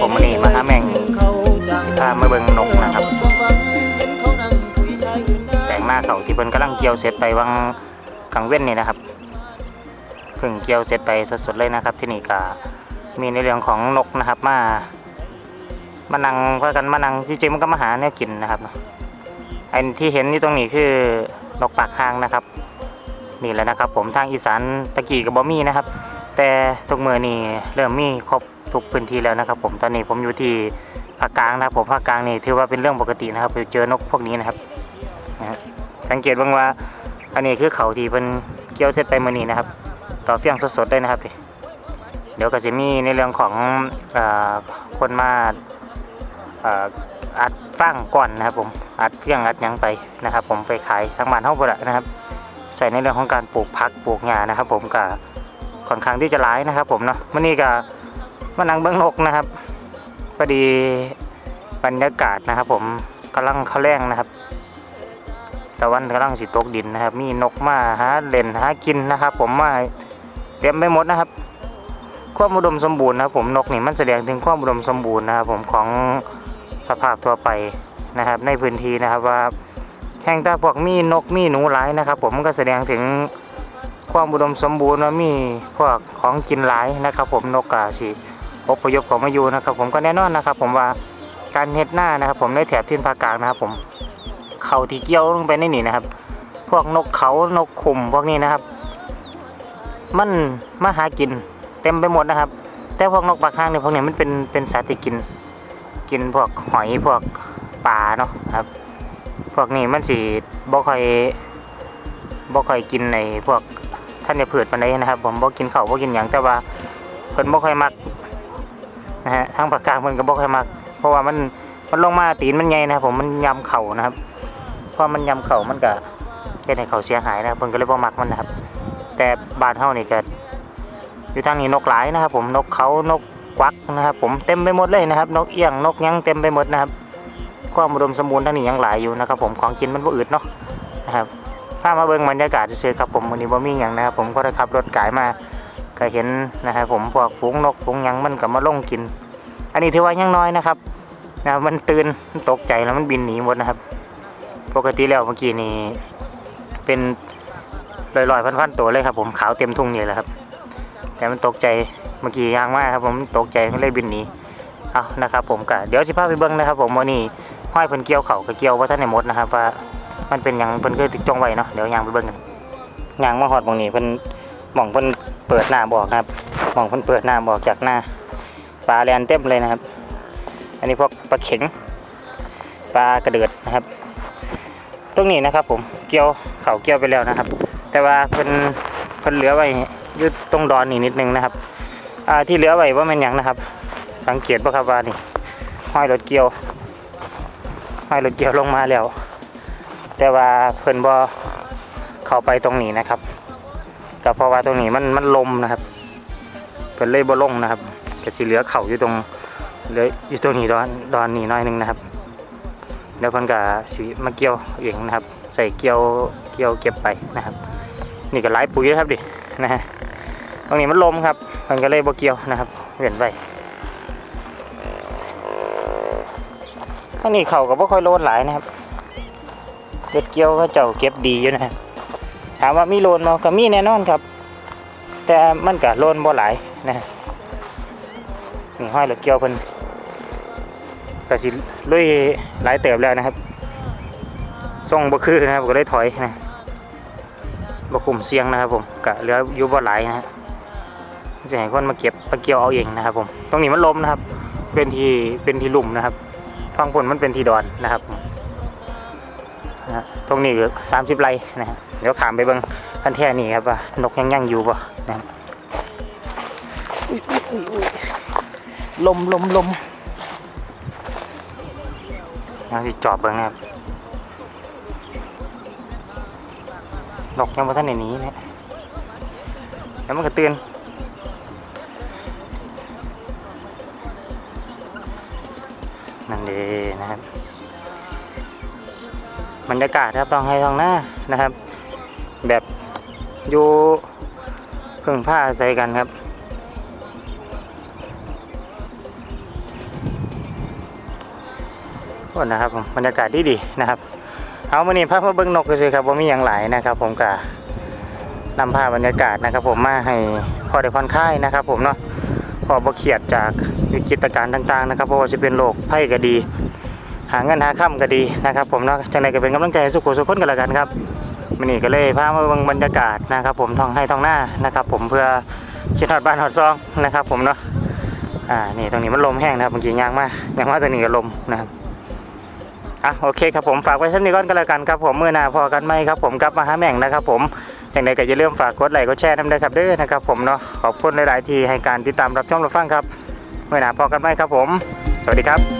ผมวันนี้มาหาแมงสิพามาเบิ่งนกนะครับ แต่งหน้าเขาที่เพิ่นกำลังเกี่ยวเสร็จไปวังกลางเว้นนี่นะครับเพิ่งเกี่ยวเสร็จไปสดๆเลยนะครับ ที่นี่ก็มีในเรื่องของนกนะครับ มามานังพากันมานั่งจริงๆมันก็มาหาแนวกินนะครับเนาะไอที่เห็นอยู่ตรงนี้คือนกปากหางนะครับ นี่แหละนะครับ ผมทางอีสานตะกี้กับบอมี่นะครับ แต่ทุกเมื่อนี่เริ่มมีครบ ทุกพื้นที่แล้วนะครับ ผมตอนนี้ผมอยู่ที่ภาคกลางนะครับผมภาคกลางนี่ถือว่าเป็นเรื่องปกตินะครับไปเจอนกพวกนี้นะครับนะสังเกตบ้างว่า อันนี้คือเขาที่เป็นเกี่ยวเสร็จไปมือนี้นะครับ ต่อเฟียงสดๆได้นะครับเดี๋ยวก็จะมีในเรื่องของอคนมาอัดฟังก่อนนะครับ ผมอัดเฟียงอัดยังไปนะครับ ผมไปขายทางบ้านเฮาบ่ละนะครับ ใส่ในเรื่องของการปลูกพักปลูกหญ้านะครับ ผมก็ค่อนข้างที่จะร้ายนะครับ ผมเนาะมื่อนี้ก็ มานั่งเบิ้งนกนะครับพอดีบรรยากาศนะครับ ผมกำลังเขาแรงนะครับตะวันกำลังสิตกดินนะครับ มีนกมาหาเล่นหากินนะครับ ผมมาเต็มไปหมดนะครับ ความอุดมสมบูรณ์นะครับ ผมนกนี่มันแสดงถึงความอุดมสมบูรณ์นะครับ ผมของสภาพทั่วไปนะครับ ในพื้นที่นะครับว่าแห่งตาพวกมีนกมีหนูหลายนะครับ ผมก็แสดงถึงความอุดมสมบูรณ์ว่ามีพวกของกินหลายนะครับ ผมนกกาสิ อพยพของมาอยู่นะครับ ผมก็แน่นอนนะครับ ผมว่าการเฮ็ดหน้านะครับ ผมในแถบทินภาคกลางนะครับ ผมเขาที่เกี่ยวลงไปในนี่นะครับ พวกนกเขานกขุมพวกนี้นะครับ มันมาหากิน เต็มไปหมดนะครับ แต่พวกนกปากข้างเนี่ยพวกนี้มันเป็นเป็นสัตว์ที่กิน กินพวกหอยพวกปลาเนาะครับ พวกนี้มันสิบ่ค่อยบ่ค่อยกินในพวกท่านในพืชปานใดนะครับ ผมบ่กินเขาบ่กินหยังแต่ว่าเพิ่นบ่ค่อยมัก นะฮะทางภาคกลางเพิ่นก็บ่ค่อยมักเพราะว่ามันมันลงมาตีนมันใหญ่นะครับผมมันยำเข่านะครับเพอมันยำเข่ามันก็เฮ็ดให้เขาเสียหายนะครับเพิ่นก็เลยบ่มักมันนะครับ แต่บ้านเฮานี่ก็อยู่ทางนี้นกหลายนะครับ ผมนกเขานกกวักนะครับ ผมเต็มไปหมดเลยนะครับ นกเอี้ยงนกยังเต็มไปหมดนะครับความอุดมสมบูรณ์ทั้งนี้ยังหลายอยู่นะครับ ผมของกินมันบ่อืดเนาะนะครับถ้ามาเบิ่งบรรยากาศซื่อๆครับผมวันนี้บ่มีหยังนะครับ ผมก็ได้ขับรถกายมา ก็เห็นนะครับผมพวกฝูงนกฝูงยังมันก็มาลงกิน อันนี้ถือว่ายังน้อยนะครับนะครับมันตื่นมันตกใจแล้วมันบินหนีหมดนะครับ ปกติแล้วเมื่อกี้นี่เป็นลอยๆพันๆตัวเลยครับ ผมขาวเต็มทุ่งนี่แหละครับ แต่มันตกใจเมื่อกี้ยางมากครับ ผมตกใจมันเลยบินหนีเอานะครับ ผมก็เดี๋ยวสิพาไปเบิ่งนะครับ ผมวันนี้ห้อยเพิ่นเกี่ยวเขาก็เกี่ยวว่าท่านในมดนะครับว่ามันเป็นยังเพิ่นคือติดจงไว้เนาะเดี๋ยวยางไปเบิ่งกันยางมาฮอดหมองนี้เพิ่น หม่องเพิ่นเปิดหน้าบอกครับหม่องเพิ่นเปิดหน้าบอกจากหน้าปลาแลนเต็มเลยนะครับ อันนี้พวกปลาเข็งปลากระเดือดนะครับ ตรงนี้นะครับ ผมเกี่ยวเขาเกี่ยวไปแล้วนะครับ แต่ว่าเพิ่นเพิ่นเหลือไว้ยู่ตรงดอนนี่นิดนึงนะครับอ่าที่เหลือไว้ว่ามันยังนะครับ สังเกตป่ะครับว่านี่ห้อยรถเกี่ยวห้อยรถเกี่ยวลงมาแล้ว แต่ว่าเพิ่นบ่เข้าไปตรงนี้นะครับ ก็เพราะว่าตรงนี้มันมันลมนะครับเพิ่นเลยบ่ลงนะครับก็สิเหลือเข่าอยู่ตรงเหลืออยู่ตรงนี้ดอนดอนนี้น้อยหนึงนะครับเดี๋ยวเพิ่นก็สิมาเกี่ยวเองนะครับ ใส่เกี่ยวเกี่ยวเก็บไปนะครับ นี่ก็หลายปุ๋ยนะครับดินะฮะตรงนี้มันลมครับเพิ่นก็เลยบเกี่ยวนะครับเว้นไว้อันนี้เข่าก็บ่ค่อยโลนหลายนะครับเก็บเกี่ยวก็เจ้าเก็บดีอยู่นะครับ ถามว่ามีโลนบ่ก็มีแน่นอนครับ แต่มันก็โลนบ่หลายนะนี่ห้อยรถเกี่ยวเพิ่นก็สิลุยหลายเติบแล้วนะครับส่งบ่คือนะครับก็เลยถอยนะบ่คุมเสียงนะครับผมก็เหลืออยู่บ่หลายนะฮะจะให้คนมาเก็บมาเกี่ยวเอาเองนะครับ ผมตรงนี้มันลมนะครับ เป็นที่เป็นที่ลุ่มนะครับฟังผลมันเป็นทีดอนนะครับ ตรงนี้คือสามสิบไร่นะฮะเดี๋ยวขามไปเบิ้งคันแท่นี่ครับว่านกยังยังอยู่ป่ะนะครับอุ๊ยอุ๊ยอุ๊ยอุ๊ยลมลมลมยังสิจอบเบิ้งนะครับนกยังมาท่านในนี้นะแล้วมันก็เตือนนั่นเองนะครับ บรรยากาศครับต้องให้ทางหน้านะครับ แบบอยู่พึ่งผ้าใส่กันครับ โอ้นะครับผมบรรยากาศดีดีนะครับ เอามานี่พามาเบิ้งนกก็คือครับว่ามีอย่างหลายนะครับ ผมกะนำภาพบรรยากาศนะครับ ผมมาให้พอได้ผ่อนคลายนะครับ ผมเนาะพอบ่เครียดจากวิกฤตการณ์ต่าง ๆ นะครับเพราะว่าจะเป็นโรคภัยก็ดี หาเงินหาค่ำก็ดีนะครับ ผมเนาะจังใดก็เป็นกำลังใจให้สุขสุขคนกันล้วกันครับมันนี่ก็เลยพามาเบิ่งบรรยากาศนะครับ ผมท้องให้ท้องหน้านะครับ ผมเพื่อคิดฮอดบ้านฮอดซองนะครับ ผมเนาะอ่านี่ตรงนี้มันลมแห้งนะครับเมื่อกี้ยางมากยางมากตรงนี้ก็ลมนะครับอะโอเคครับผมฝากไว้เช่นนี้ก่อนก็แล้วกันครับผมเมื่อหน้าพอกันไหมครับผมกลับมาหาแม่งนะครับ ผมอย่างไรก็อย่าลืมฝากกดไลค์กดแชร์น้ำด้วยครับเด้อนะครับ ผมเนาะขอบคุณหลาย ๆ ที่ให้การติดตามรับชมรับฟังครับ เมื่อหน้าพอกันไหมครับผม สวัสดีครับ